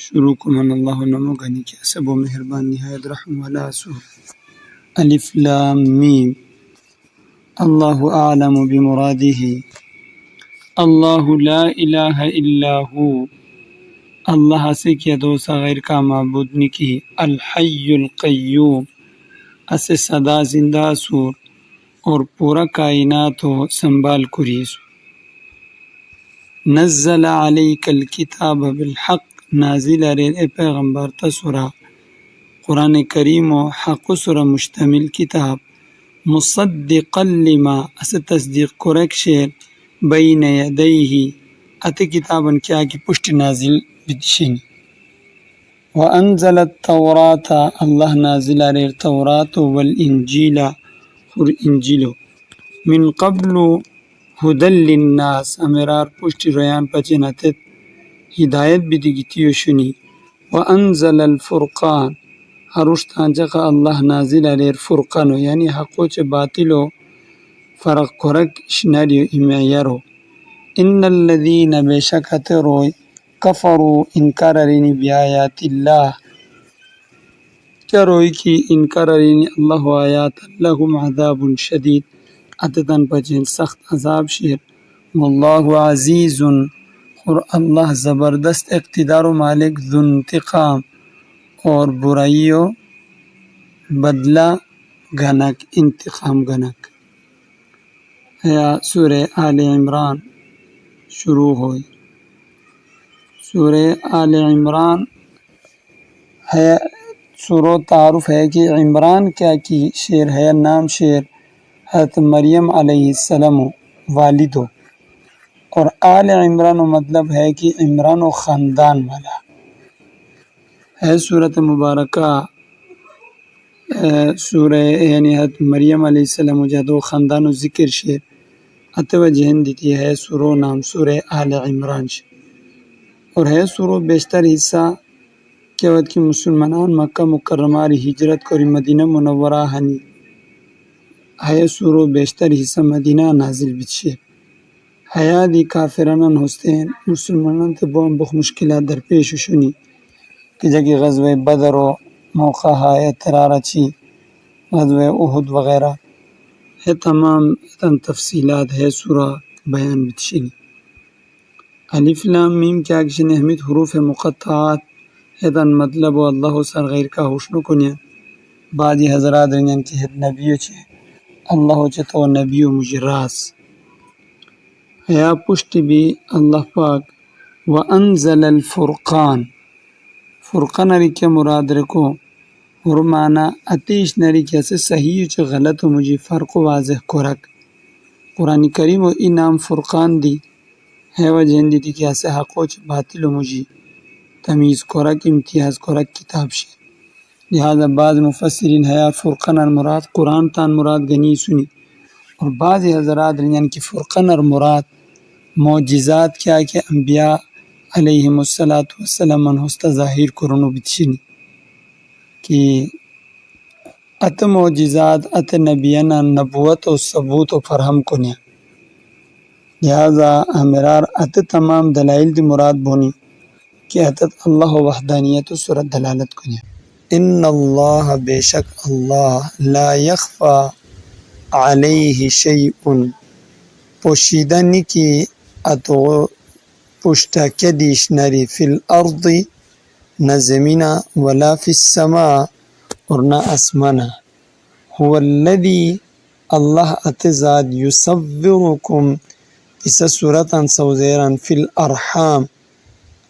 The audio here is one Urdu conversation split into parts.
شروع کو من اللہ نمو، گنی کی سب و مہربان، نہایت رحم والا سو۔ الف لام میم۔ اللہ اعلم بمرادہ اللہ لا الہ الا ہو اللہ سے کیا دوسا غیر کا معبود نکی۔ الحی القیوم۔ اسے صدا زندہ سور۔ اور پورا کائنات و سنبھال کریس نزل علیک الکتاب بالحق۔ نازل ارے اے پیغمبر تسورا قرآن کریم و حق سر مشتمل کتاب. مصدقا لما اس تصدیق کرک شیر بین یدیہ ات کتابن کیا کی پشت نازل بدشین وانزل التوراۃ اللہ نازل ارے تورات والانجیل. اور انجیلو من قبل هدل للناس. امرار پشت ریان پچنتت هدايت بديجتيو شني وأنزل الفرقان. هروشتان جغا الله نازل عليه الفرقان يعني حقوش باطلو فرق كرك شناريو إميارو إن الذين بشكت روي كفروا إنكار ريني بآيات الله. چروي كي إنكار ريني الله آيات. لهم عذاب شديد. أتدن بجن سخت عذاب شير. والله عزيز اور اللہ زبردست اقتدار و مالک ذو انتقام اور برائیو بدلہ گنک انتقام گنک یا سورہ آل عمران شروع ہوئی۔ سورہ آل عمران ہے سورو تعارف ہے کہ عمران کیا کی شعر ہے، نام شعر حضرت مریم علیہ السلام والد ہو اور آل عمران و مطلب ہے کہ عمران و خاندان والا۔ ہے صورت مبارکہ سورہ یعنی حضرت مریم علیہ السلام جد و خاندان و ذکر شعر اتو جہن دیتی ہے سورو نام، سورہ آل عمران شعر اور ہے سورو بیشتر حصہ کیا وقت کی مسلمانان مکہ مکرمہ ری ہجرت کوری مدینہ منورہ، ہنی۔ ہے سورو بیشتر حصہ مدینہ نازل بچے حیا دی کافرانن حسین مسلمانان تے بہت بخ مشکلات درپیش شنی کہ جگہ غزوہ بدر و موقع ہے ترارہ چی، غزوہ احد وغیرہ ہے تمام تن تفصیلات ہے، سورہ بیان بتشنی الف لام میم کیا کشن احمد حروف مقطعات ہے تن مطلب و اللہ سر غیر کا حسن کنیا بعضی حضرات رنین کی حد نبیو چھے اللہ چھے تو نبیو مجراس۔ یا پشت بھی اللہ پاک وانزل الفرقان. فرقان اری کیا مراد رکو اور معنی اتیش نری کیا سے صحیح چھ غلط و مجھے فرق و واضح کرک قرآن کریم و انام فرقان دی. ہے وجہ دی دی کیا سے حق و باطل و مجھے تمیز کرک امتیاز کرک کتاب شی لہذا بعض مفسرین ہے فرقان المراد قرآن تان مراد گنی سنی. اور بعض حضرات یعنی کہ فرقان المراد معجزات کیا کہ انبیاء علیہ الصلاۃ والسلام ہست ظاہر کرنو بتشنی کہ ات معجزات، ات نبینا نبوت و ثبوت و فرہم کنیا۔ لہذا ہمرار ات تمام دلائل دی مراد بونی کہ اتت اللہ وحدانیت و صورت دلالت کنیا۔ ان اللہ بے شک اللہ لا یخفا عليه شيء. پوشیدنی نکی اتغو پشتا کدیش نری فی الأرض نه زمینا ولا فی السما ورنا أسمانا. هو الذي الله أتزاد يصوركم اس سورة سوزيرا فی الأرحام.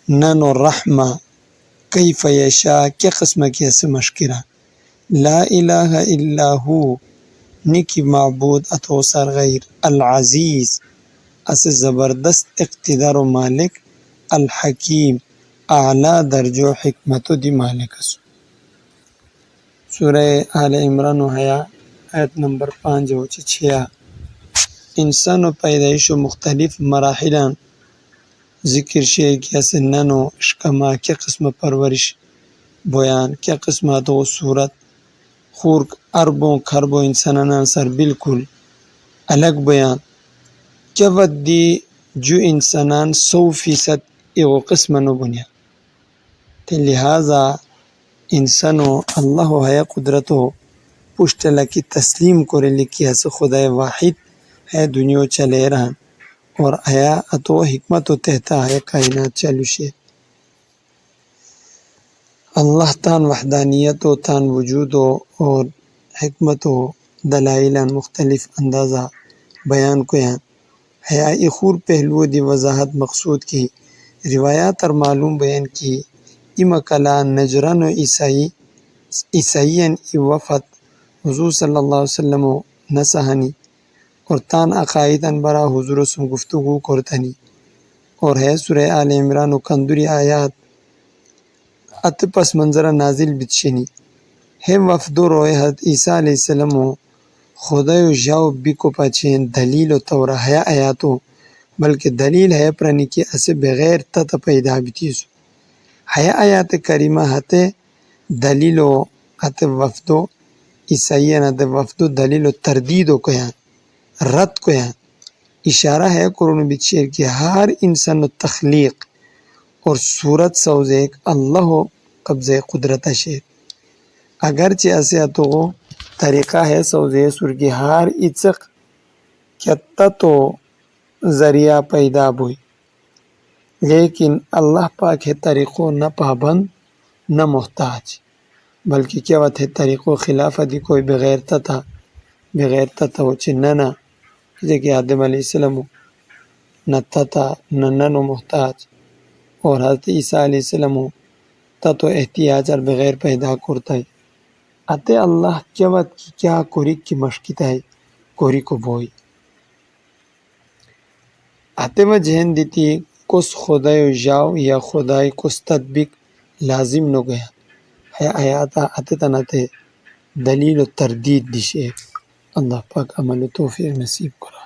نانو الرحمة كيف يشاء كي قسمك يا سمشكرا لا إله إلا هو. نکی معبود اتو سر غیر العزیز اس زبردست اقتدار و مالک الحکیم اعلیٰ درج و حکمت و دی مالک اسو سورہ آل عمران و حیا آیت نمبر پانچ ہو چھیا انسان و پیدائش و مختلف مراحلان ذکر شے کیا سے ننو اشکما کیا قسم پرورش بیان کیا قسم تو صورت خور اربوں کھربوں انسانان سر بالکل الگ بیان۔ کیا ودی جو انسانان سو فیصد ایو قسم نو بنیا۔ তে لہٰذا انسانو اللہ ہے قدرتو پشت لکی تسلیم کرے لکی اس خدا واحد ہے دنیا چلے رہن۔ اور آیا اتو حکمت و تحتا ہے کائنات چلوشے اللہ تان وحدانیت و تان وجود و اور حکمت و دلائل مختلف اندازہ بیان کو یان حیا خور پہلو دی وضاحت مقصود کی روایات اور معلوم بیان کی۔ ام کلا نجران و عیسائی عیسائین وفت حضور صلی اللہ علیہ وسلم و نسحنی اور تان عقائد برا حضور وسلم گفتگو کرتنی اور ہے سورہ آل عمران و کندری آیات۔ atıp as manzara nazil bitşeni. Hem vafdu roy Hz. İsa aleyhisselam o خدای ژاو بیکو پچین دلیل او تور حیا آیاتو بلکې دلیل ہے پرانی کې اسه بغیر تته پیدا بیتیز حیا آیات کریمه هته دلیل او هته وفدو عیسایانه د وفدو دلیل او تردید کویا رد کویا اشاره ہے قرون بچیر کې هر انسان تخلیق اور صورت سوز ایک اللہ و قبض قدرت شیر اگرچہ ایسے تو طریقہ ہے سوز سر کی ہر کیا تو ذریعہ پیدا ہوئی لیکن اللہ پاک ہے طریقوں نہ پابند، نہ محتاج۔ بلکہ کیا بات ہے طریقوں خلاف دی کوئی بغیر تھا بغیر تتا ہو چننا نہ۔ کہ آدم علیہ السلام نہ تتا، نہ نہ محتاج۔ اور حضرت عیسیٰ علیہ السلام تا تو احتیاج اور بغیر پیدا کرتا ہے۔ اتے اللہ کیا بات کی کیا کوری کی مشکتا ہے، کوری کو بوئی۔ اتے میں جہن دیتی کس خدای جاؤ یا خدای کس تدبیق لازم نو گیا۔ ہے آیاتا اتے تناتے دلیل و تردید دیشے اللہ پاک عمل و توفیق نصیب کرا۔